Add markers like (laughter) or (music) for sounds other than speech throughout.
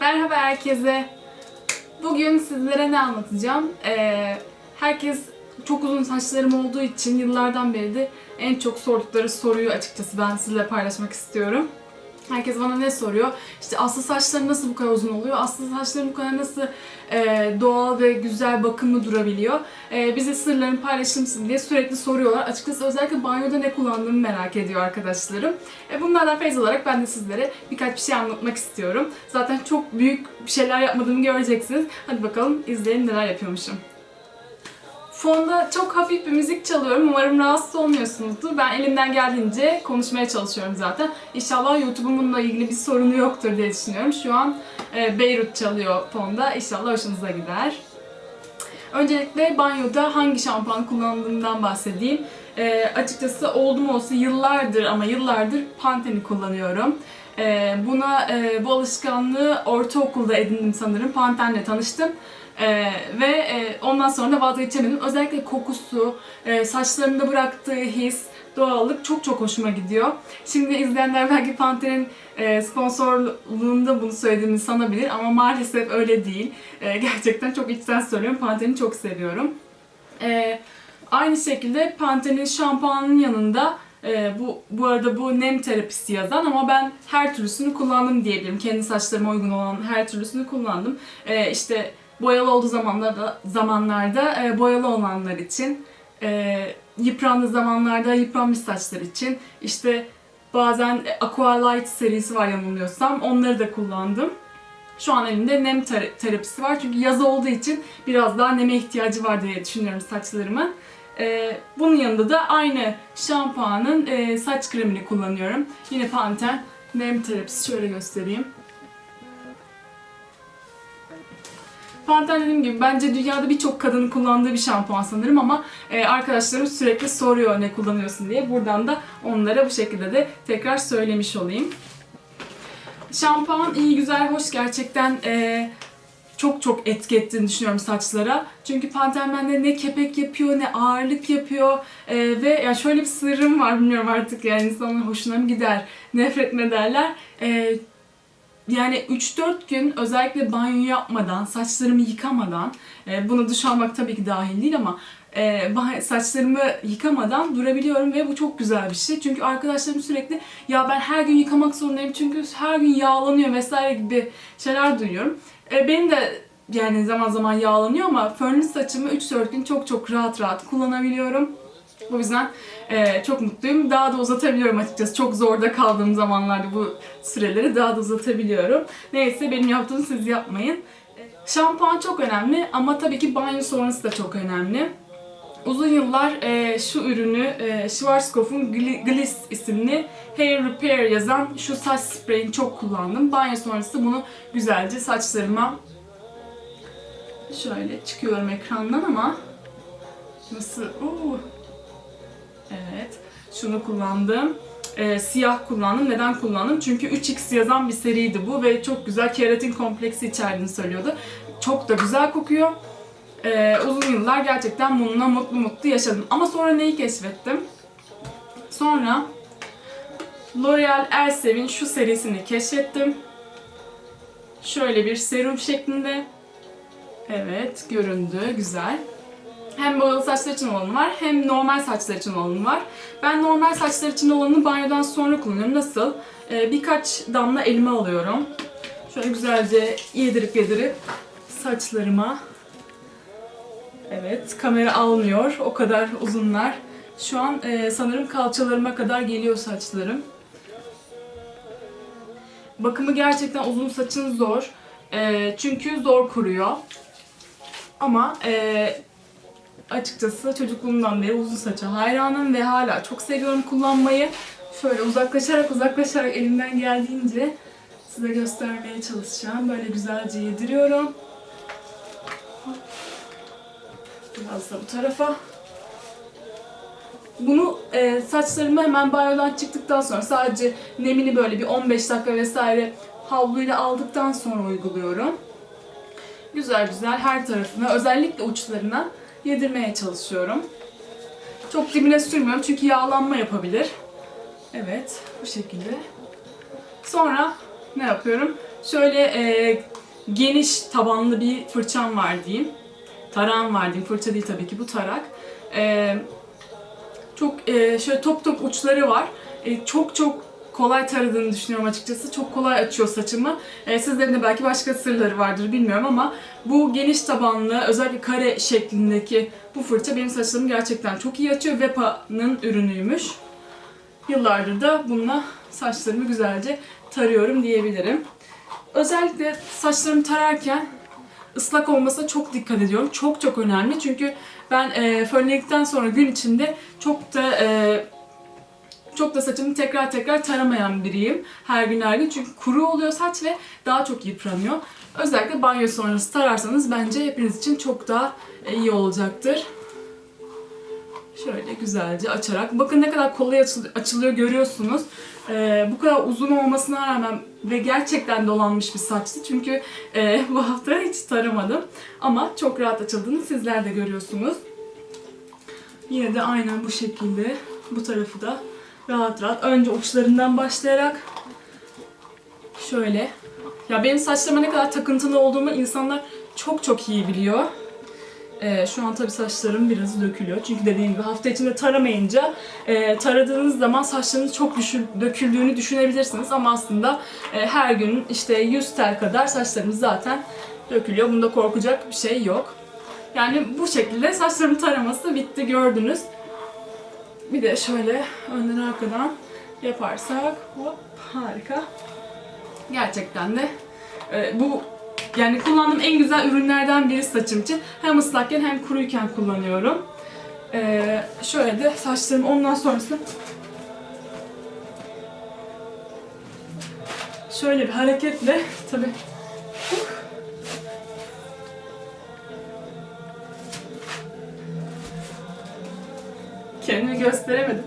Merhaba herkese. Bugün sizlere ne anlatacağım? Ee, herkes çok uzun saçlarım olduğu için yıllardan beri de en çok sordukları soruyu açıkçası ben sizinle paylaşmak istiyorum. Herkes bana ne soruyor? İşte aslı saçların nasıl bu kadar uzun oluyor? Aslı saçların bu kadar nasıl e, doğal ve güzel bakımlı durabiliyor? E, bize sırlarını paylaşır mısın diye sürekli soruyorlar. Açıkçası özellikle banyoda ne kullandığımı merak ediyor arkadaşlarım. E, bunlardan feyz olarak ben de sizlere birkaç bir şey anlatmak istiyorum. Zaten çok büyük bir şeyler yapmadığımı göreceksiniz. Hadi bakalım izleyin neler yapıyormuşum. Fonda çok hafif bir müzik çalıyorum. Umarım rahatsız olmuyorsunuzdur. Ben elimden geldiğince konuşmaya çalışıyorum zaten. İnşallah YouTube'un bununla ilgili bir sorunu yoktur diye düşünüyorum. Şu an e, Beyrut çalıyor fonda. İnşallah hoşunuza gider. Öncelikle banyoda hangi şampuan kullandığımdan bahsedeyim. E, açıkçası oldum olsa yıllardır ama yıllardır Pantene'i kullanıyorum. E, buna e, bu alışkanlığı ortaokulda edindim sanırım. Pantene'le tanıştım. Ee, ve e, ondan sonra da vazgeçemedim. Özellikle kokusu, e, saçlarımda bıraktığı his, doğallık çok çok hoşuma gidiyor. Şimdi izleyenler belki Pantene'in e, sponsorluğunda bunu söylediğimi sanabilir ama maalesef öyle değil. E, gerçekten çok içten söylüyorum. Pantene'i çok seviyorum. E, aynı şekilde Pantene'in şampuanının yanında e, bu bu arada bu nem terapisi yazan ama ben her türlüsünü kullandım diyebilirim. Kendi saçlarıma uygun olan her türlüsünü kullandım. E, işte boyalı olduğu zamanlarda zamanlarda e, boyalı olanlar için, e, yıprandığı zamanlarda yıpranmış saçlar için, işte bazen Aqua Light serisi var yanılmıyorsam onları da kullandım. Şu an elimde nem ter- terapisi var çünkü yaz olduğu için biraz daha neme ihtiyacı var diye düşünüyorum saçlarımın. E, bunun yanında da aynı şampuanın e, saç kremini kullanıyorum. Yine Pantene nem terapisi şöyle göstereyim. Pantene dediğim gibi bence dünyada birçok kadının kullandığı bir şampuan sanırım ama e, arkadaşlarım sürekli soruyor ne kullanıyorsun diye. Buradan da onlara bu şekilde de tekrar söylemiş olayım. Şampuan iyi, güzel, hoş gerçekten e, çok çok etki ettiğini düşünüyorum saçlara. Çünkü Pantene bende ne kepek yapıyor ne ağırlık yapıyor E, ve yani şöyle bir sırrım var bilmiyorum artık yani insanların hoşuna mı gider, nefret mi ederler. E, yani 3-4 gün özellikle banyo yapmadan, saçlarımı yıkamadan, e, buna duş almak tabii ki dahil değil ama e, saçlarımı yıkamadan durabiliyorum ve bu çok güzel bir şey. Çünkü arkadaşlarım sürekli ya ben her gün yıkamak zorundayım çünkü her gün yağlanıyor vesaire gibi şeyler duyuyorum. E, benim de yani zaman zaman yağlanıyor ama fönlü saçımı 3-4 gün çok çok rahat rahat kullanabiliyorum. O yüzden e, çok mutluyum. Daha da uzatabiliyorum açıkçası. Çok zorda kaldığım zamanlarda bu süreleri daha da uzatabiliyorum. Neyse benim yaptığımı siz yapmayın. E, Şampuan çok önemli ama tabii ki banyo sonrası da çok önemli. Uzun yıllar e, şu ürünü e, Schwarzkopf'un Gli- Gliss isimli Hair Repair yazan şu saç spreyini çok kullandım. Banyo sonrası bunu güzelce saçlarıma şöyle çıkıyorum ekrandan ama nasıl? Oo. Evet. Şunu kullandım. Ee, siyah kullandım. Neden kullandım? Çünkü 3x yazan bir seriydi bu ve çok güzel keratin kompleksi içerdiğini söylüyordu. Çok da güzel kokuyor. Ee, uzun yıllar gerçekten bununla mutlu mutlu yaşadım. Ama sonra neyi keşfettim? Sonra L'Oreal Elsev'in şu serisini keşfettim. Şöyle bir serum şeklinde. Evet, göründü. Güzel. Hem boyalı saçlar için olanı var hem normal saçlar için olanı var. Ben normal saçlar için olanı banyodan sonra kullanıyorum. Nasıl? Ee, birkaç damla elime alıyorum. Şöyle güzelce yedirip yedirip saçlarıma. Evet, kamera almıyor. O kadar uzunlar. Şu an e, sanırım kalçalarıma kadar geliyor saçlarım. Bakımı gerçekten uzun saçın zor. E, çünkü zor kuruyor. Ama e, açıkçası çocukluğumdan beri uzun saça hayranım ve hala çok seviyorum kullanmayı. Şöyle uzaklaşarak uzaklaşarak elimden geldiğince size göstermeye çalışacağım. Böyle güzelce yediriyorum. Biraz da bu tarafa. Bunu e, saçlarımı hemen banyodan çıktıktan sonra sadece nemini böyle bir 15 dakika vesaire havluyla aldıktan sonra uyguluyorum. Güzel güzel her tarafına özellikle uçlarına yedirmeye çalışıyorum. Çok dibine sürmüyorum çünkü yağlanma yapabilir. Evet bu şekilde. Sonra ne yapıyorum? Şöyle e, geniş tabanlı bir fırçam var diyeyim. Tarağım var diyeyim. Fırça değil tabii ki bu tarak. E, çok e, şöyle top top uçları var. E, çok çok kolay taradığını düşünüyorum açıkçası. Çok kolay açıyor saçımı. E, sizlerin de belki başka sırları vardır bilmiyorum ama bu geniş tabanlı özellikle kare şeklindeki bu fırça benim saçlarımı gerçekten çok iyi açıyor. Vepa'nın ürünüymüş. Yıllardır da bununla saçlarımı güzelce tarıyorum diyebilirim. Özellikle saçlarımı tararken ıslak olmasına çok dikkat ediyorum. Çok çok önemli çünkü ben e, fönledikten sonra gün içinde çok da e, çok da saçımı tekrar tekrar taramayan biriyim. Her gün her gün çünkü kuru oluyor saç ve daha çok yıpranıyor. Özellikle banyo sonrası tararsanız bence hepiniz için çok daha iyi olacaktır. Şöyle güzelce açarak. Bakın ne kadar kolay açıl- açılıyor görüyorsunuz. Ee, bu kadar uzun olmasına rağmen ve gerçekten dolanmış bir saçtı. Çünkü e, (laughs) bu hafta hiç taramadım. Ama çok rahat açıldığını sizler de görüyorsunuz. Yine de aynen bu şekilde bu tarafı da rahat rahat önce uçlarından başlayarak şöyle ya benim saçlarıma ne kadar takıntılı olduğumu insanlar çok çok iyi biliyor. Ee, şu an tabii saçlarım biraz dökülüyor. Çünkü dediğim gibi hafta içinde taramayınca e, taradığınız zaman saçlarınız çok düşün, döküldüğünü düşünebilirsiniz. Ama aslında e, her gün işte 100 tel kadar saçlarımız zaten dökülüyor. Bunda korkacak bir şey yok. Yani bu şekilde saçlarımın taraması bitti gördünüz. Bir de şöyle önden arkadan yaparsak hop harika. Gerçekten de e, bu yani kullandığım en güzel ürünlerden biri saçım için. Hem ıslakken hem kuruyken kullanıyorum. E, şöyle de saçlarım ondan sonrasında şöyle bir hareketle tabi kendimi gösteremedim.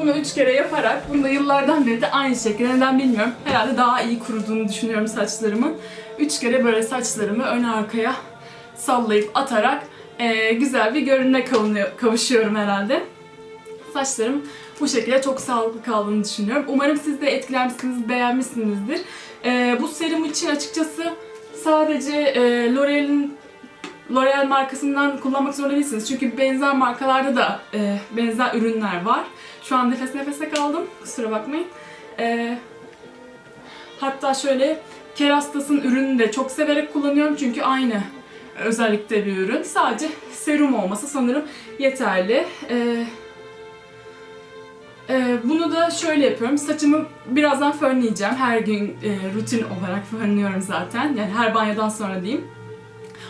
Bunu üç kere yaparak, bunu da yıllardan beri de aynı şekilde neden bilmiyorum. Herhalde daha iyi kuruduğunu düşünüyorum saçlarımın. Üç kere böyle saçlarımı ön arkaya sallayıp atarak eee, güzel bir kavunuyor- kavuşuyorum herhalde. Saçlarım bu şekilde çok sağlıklı kaldığını düşünüyorum. Umarım siz de etkilenmişsiniz, beğenmişsinizdir. Eee, bu serum için açıkçası sadece eee, L'Oreal'in L'Oreal markasından kullanmak zorunda değilsiniz. Çünkü benzer markalarda da e, benzer ürünler var. Şu an nefes nefese kaldım. Kusura bakmayın. E, hatta şöyle Kerastas'ın ürününü de çok severek kullanıyorum. Çünkü aynı özellikte bir ürün. Sadece serum olması sanırım yeterli. E, e, bunu da şöyle yapıyorum. Saçımı birazdan fönleyeceğim. Her gün e, rutin olarak fönlüyorum zaten. Yani her banyodan sonra diyeyim.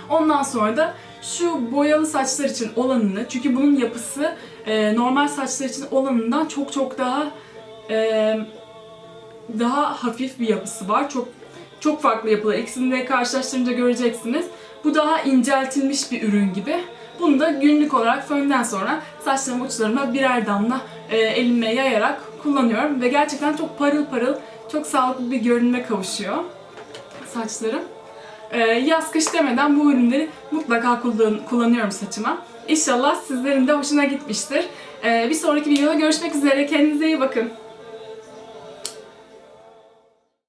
Ondan sonra da şu boyalı saçlar için olanını, çünkü bunun yapısı e, normal saçlar için olanından çok çok daha e, daha hafif bir yapısı var. Çok çok farklı yapılar. İkisini de karşılaştırınca göreceksiniz. Bu daha inceltilmiş bir ürün gibi. Bunu da günlük olarak fönden sonra saçlarım uçlarıma birer damla e, elime yayarak kullanıyorum. Ve gerçekten çok parıl parıl, çok sağlıklı bir görünüme kavuşuyor saçlarım. Ee, yaz kış demeden bu ürünleri mutlaka kullan- kullanıyorum saçıma. İnşallah sizlerin de hoşuna gitmiştir. Ee, bir sonraki videoda görüşmek üzere. Kendinize iyi bakın.